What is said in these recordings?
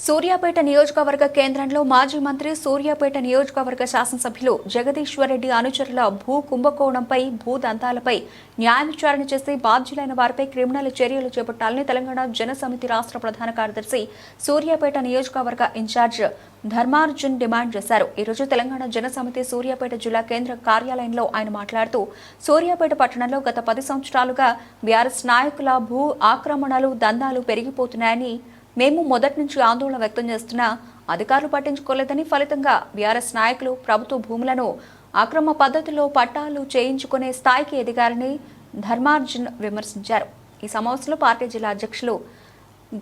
సూర్యాపేట నియోజకవర్గ కేంద్రంలో మాజీ మంత్రి సూర్యాపేట నియోజకవర్గ శాసనసభ్యులు జగదీశ్వరరెడ్డి అనుచరుల భూ కుంభకోణంపై భూ దంతాలపై న్యాయ విచారణ చేసి బాధ్యులైన వారిపై క్రిమినల్ చర్యలు చేపట్టాలని తెలంగాణ జనసమితి రాష్ట్ర ప్రధాన కార్యదర్శి సూర్యాపేట నియోజకవర్గ ఇన్ఛార్జ్ ధర్మార్జున్ డిమాండ్ చేశారు. ఈరోజు తెలంగాణ జనసమితి సూర్యాపేట జిల్లా కేంద్ర కార్యాలయంలో ఆయన మాట్లాడుతూ సూర్యాపేట పట్టణంలో గత పది సంవత్సరాలుగా బీఆర్ఎస్ నాయకుల భూ ఆక్రమణలు దందాలు పెరిగిపోతున్నాయని మేము మొదటి నుంచి ఆందోళన వ్యక్తం చేస్తున్నా అధికారులు పట్టించుకోలేదని ఫలితంగా బీఆర్ఎస్ నాయకులు ప్రభుత్వ భూములను అక్రమ పద్ధతిలో పట్టాలు చేయించుకునే స్థాయికి ఎదిగారని ధర్మార్జున్ విమర్శించారు. ఈ సమావేశంలో పార్టీ జిల్లా అధ్యక్షులు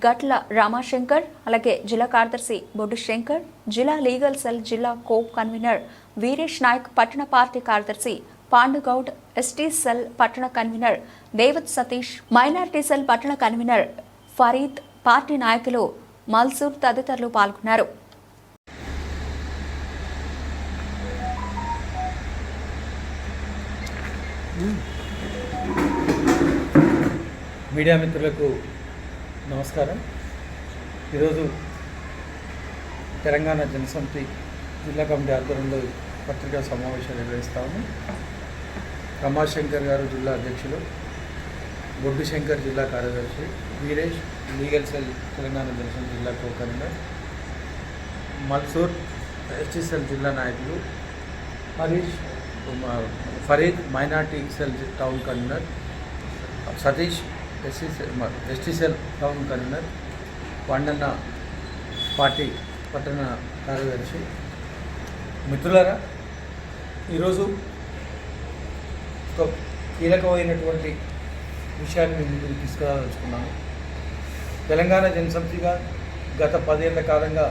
గట్ల రామాశంకర్ అలాగే జిల్లా కార్యదర్శి బొడ్డు శంకర్ జిల్లా లీగల్ సెల్ జిల్లా కో కన్వీనర్ వీరేష్ నాయక్ పట్టణ పార్టీ కార్యదర్శి పాండుగౌడ్ ఎస్టీ సెల్ పట్టణ convener Devath Satish minority cell పట్టణ కన్వీనర్ ఫరీద్ పార్టీ నాయకులు మల్సూర్ తదితరులు పాల్గొన్నారు. మీడియా మిత్రులకు నమస్కారం. ఈరోజు తెలంగాణ జనసమితి జిల్లా కమిటీ ఆధ్వర్యంలో పత్రికా సమావేశాలు నిర్వహిస్తాము రమాశంకర్ గారు జిల్లా అధ్యక్షులు. బొడ్డు శంకర్ జిల్లా కార్యదర్శి వీరేష్ లీగల్ సెల్ తెలంగాణ జనసమితి జిల్లా co convener Malsur ST cell జిల్లా నాయకులు Harish Farid minority cell town convener Satish SC ST cell town convener Vandanna party పట్టణ కార్యదర్శి మిత్రులారా ఈరోజు కీలకమైనటువంటి విషయాన్ని మేము ముందుకు తీసుకురాదలుచుకున్నాను. తెలంగాణ జనసమితిగా గత పదేళ్ళ కాలంగా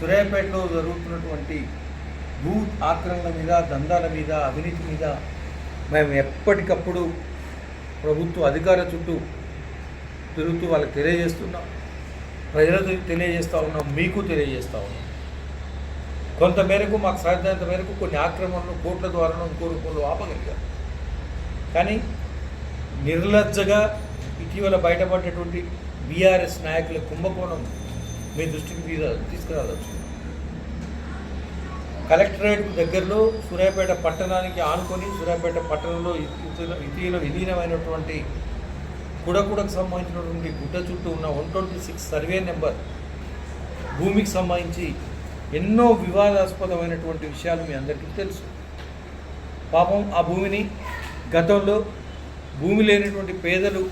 సూర్యాపేటలో జరుగుతున్నటువంటి భూ ఆక్రమణ మీద దందాల మీద అవినీతి మీద మేము ఎప్పటికప్పుడు ప్రభుత్వ అధికార చుట్టూ తిరుగుతూ వాళ్ళకి తెలియజేస్తున్నాం. ప్రజలకు తెలియజేస్తూ ఉన్నాం మీకు తెలియజేస్తూ ఉన్నాం. కొంతమేరకు మాకు సాధ్యమైనంత మేరకు కొన్ని ఆక్రమణలు కోట్ల ద్వారా ఇంకో రూపంలో కానీ నిర్లజ్జగా ఇటీవల బయటపడ్డటువంటి బీఆర్ఎస్ నాయకుల కుంభకోణం మీ దృష్టికి మీద తీసుకురావచ్చు. కలెక్టరేట్ దగ్గరలో సూర్యాపేట పట్టణానికి ఆనుకొని సూర్యాపేట పట్టణంలో ఇటీవల విలీనమైనటువంటి కుడకుడకు సంబంధించినటువంటి గుడ్డ చుట్టూ ఉన్న one twenty six survey number భూమికి సంబంధించి ఎన్నో వివాదాస్పదమైనటువంటి విషయాలు మీ అందరికీ తెలుసు. పాపం ఆ భూమిని గతంలో భూమి లేనటువంటి పేదలు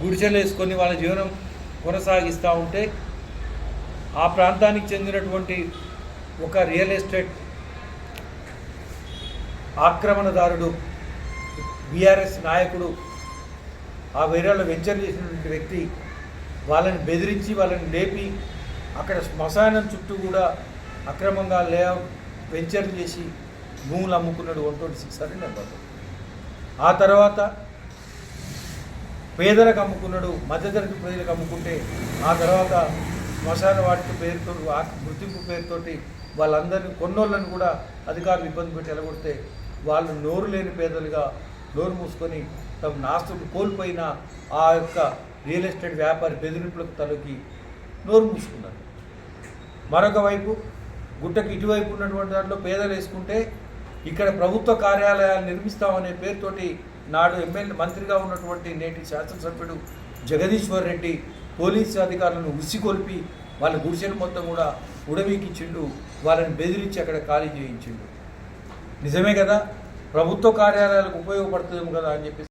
గుడిచెలేసుకొని వాళ్ళ జీవనం కొనసాగిస్తూ ఉంటే ఆ ప్రాంతానికి చెందినటువంటి ఒక రియల్ ఎస్టేట్ ఆక్రమణదారుడు బీఆర్ఎస్ నాయకుడు ఆ వేరేలో వెంచర్ చేసినటువంటి వ్యక్తి వాళ్ళని బెదిరించి వాళ్ళని లేపి అక్కడ శ్మశానం చుట్టూ కూడా అక్రమంగా లే వెంచర్ చేసి భూములు అమ్ముకున్నాడు వన్ ట్వంటీ సిక్స్ అని నెంబర్ ఆ తర్వాత పేదలకు అమ్ముకున్నాడు మధ్యతరగతి ప్రజలకు అమ్ముకుంటే ఆ తర్వాత శ్మశాన వాటికి పేరుతో గుర్తింపు పేరుతోటి వాళ్ళందరినీ కొన్నోళ్ళని కూడా అధికారులు ఇబ్బంది పెట్టి ఎలగొడితే వాళ్ళు నోరు లేని పేదలుగా నోరు మూసుకొని తమ నాస్తులు కోల్పోయిన ఆ యొక్క రియల్ ఎస్టేట్ వ్యాపారి బెదిరింపులకు తలకి నోరు మూసుకున్నారు. మరొక వైపు గుట్టకి ఇటువైపు ఉన్నటువంటి దాంట్లో పేదలు వేసుకుంటే ఇక్కడ ప్రభుత్వ కార్యాలయాలు నిర్మిస్తామనే పేరుతోటి నాడు ఎమ్మెల్యే మంత్రిగా ఉన్నటువంటి నేటి శాసనసభ్యుడు జగదీశ్వర్ రెడ్డి పోలీసు అధికారులను ఉసికొల్పి వాళ్ళ గుడిసెలు మొత్తం కూడా ఉడవీకిచ్చిండు వాళ్ళని బెదిరించి అక్కడ ఖాళీ చేయించిండు. నిజమే కదా? ప్రభుత్వ కార్యాలయాలకు ఉపయోగపడుతుందేమో కదా అని చెప్పి